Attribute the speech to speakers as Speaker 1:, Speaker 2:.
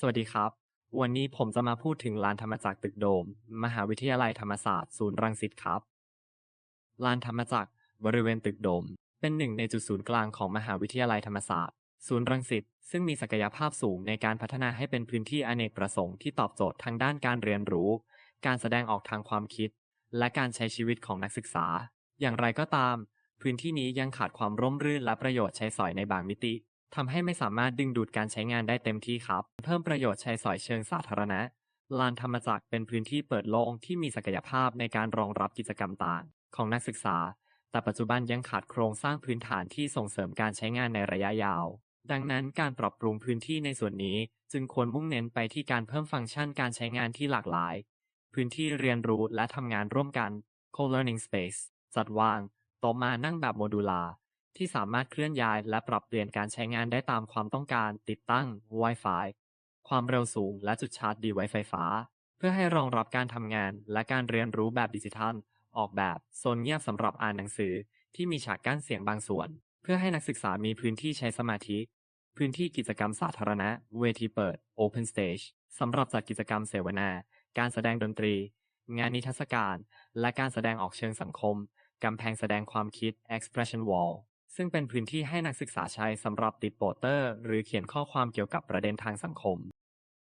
Speaker 1: สวัสดีครับ วันนี้ผมจะมาพูดถึงลานธรรมจักรตึกโดม มหาวิทยาลัยธรรมศาสตร์ศูนย์รังสิตครับ ลานธรรมจักรบริเวณตึกโดม เป็นหนึ่งในจุดศูนย์กลางของมหาวิทยาลัยธรรมศาสตร์ ศูนย์รังสิตซึ่งมีศักยภาพสูงในการพัฒนาให้เป็นพื้นที่อเนกประสงค์ที่ตอบโจทย์ทางด้านการเรียนรู้ การแสดงออกทางความคิด และการใช้ชีวิตของนักศึกษา อย่างไรก็ตาม พื้นที่นี้ยังขาดความร่มรื่นและประโยชน์ใช้สอยในบางมิติ ทำให้ไม่สามารถดึงดูดการใช้งานได้เต็มที่ครับ เพิ่มประโยชน์ใช้สอยเชิงสาธารณะ ลานธรรมจักรเป็นพื้นที่เปิดโล่งที่มีศักยภาพในการรองรับกิจกรรมต่าง ของนักศึกษา แต่ปัจจุบันยังขาดโครงสร้างพื้นฐานที่ส่งเสริมการใช้งานในระยะยาว ดังนั้นการปรับปรุงพื้นที่ในส่วนนี้ จึงควรมุ่งเน้นไปที่การเพิ่มฟังก์ชันการใช้งานที่หลากหลาย พื้นที่เรียนรู้และทำงานร่วมกัน co-learning space จัดวางโต๊ะมานั่งแบบโมดูลาร์ ที่สามารถเคลื่อนย้ายและปรับเปลี่ยนการใช้งานได้ตามความต้องการติดตั้ง Wi-Fi ความเร็วสูงและจุดชาร์จดีไวไฟฟ้า เพื่อให้รองรับการทำงานและการเรียนรู้แบบดิจิทัล ออกแบบโซนเงียบสำหรับอ่านหนังสือที่มีฉากกั้นเสียงบางส่วน เพื่อให้นักศึกษามีพื้นที่ใช้สมาธิ พื้นที่กิจกรรมสาธารณะ เวทีเปิด Open Stage สำหรับจัดกิจกรรมเสวนา การแสดงดนตรี งานนิทรรศการ และการแสดงออกเชิงสังคม กำแพงแสดงความคิด expression wall ซึ่งเป็นพื้นที่ให้นักศึกษาใช้สำหรับติดโปสเตอร์ หรือเขียนข้อความเกี่ยวกับประเด็นทางสังคม